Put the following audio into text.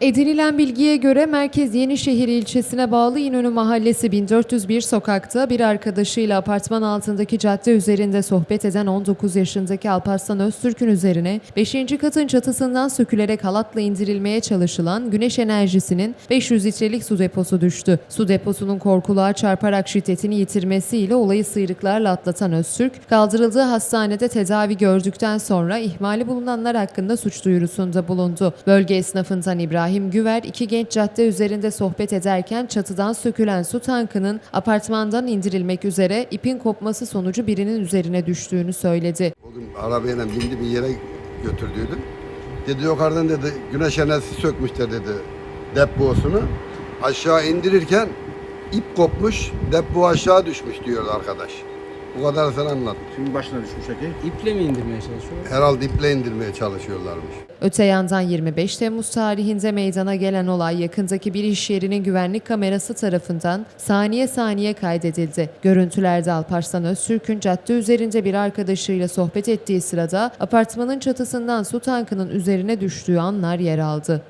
Edinilen bilgiye göre Merkez Yenişehir ilçesine bağlı İnönü Mahallesi 1401 sokakta bir arkadaşıyla apartman altındaki cadde üzerinde sohbet eden 19 yaşındaki Alparslan Öztürk'ün üzerine 5. katın çatısından sökülerek halatla indirilmeye çalışılan güneş enerjisinin 500 litrelik su deposu düştü. Su deposunun korkuluğa çarparak şiddetini yitirmesiyle olayı sıyrıklarla atlatan Öztürk, kaldırıldığı hastanede tedavi gördükten sonra ihmali bulunanlar hakkında suç duyurusunda bulundu. Bölge esnafından İbrahim Güver iki genç cadde üzerinde sohbet ederken çatıdan sökülen su tankının apartmandan indirilmek üzere ipin kopması sonucu birinin üzerine düştüğünü söyledi. O gün arabayla bindi bir yere götürdüydüm. Dedi yukarıdan dedi güneş enerjisi sökmüşler dedi deposunu. Aşağı indirirken ip kopmuş depo aşağı düşmüş diyor arkadaş. Bu kadar sen anlat. Şimdi başına düşmüş Eki. İple mi indirmeye çalışıyor? Herhalde iple indirmeye çalışıyorlarmış. Öte yandan 25 Temmuz tarihinde meydana gelen olay yakındaki bir iş yerinin güvenlik kamerası tarafından saniye saniye kaydedildi. Görüntülerde Alparslan Öztürk'ün cadde üzerinde bir arkadaşıyla sohbet ettiği sırada apartmanın çatısından su tankının üzerine düştüğü anlar yer aldı.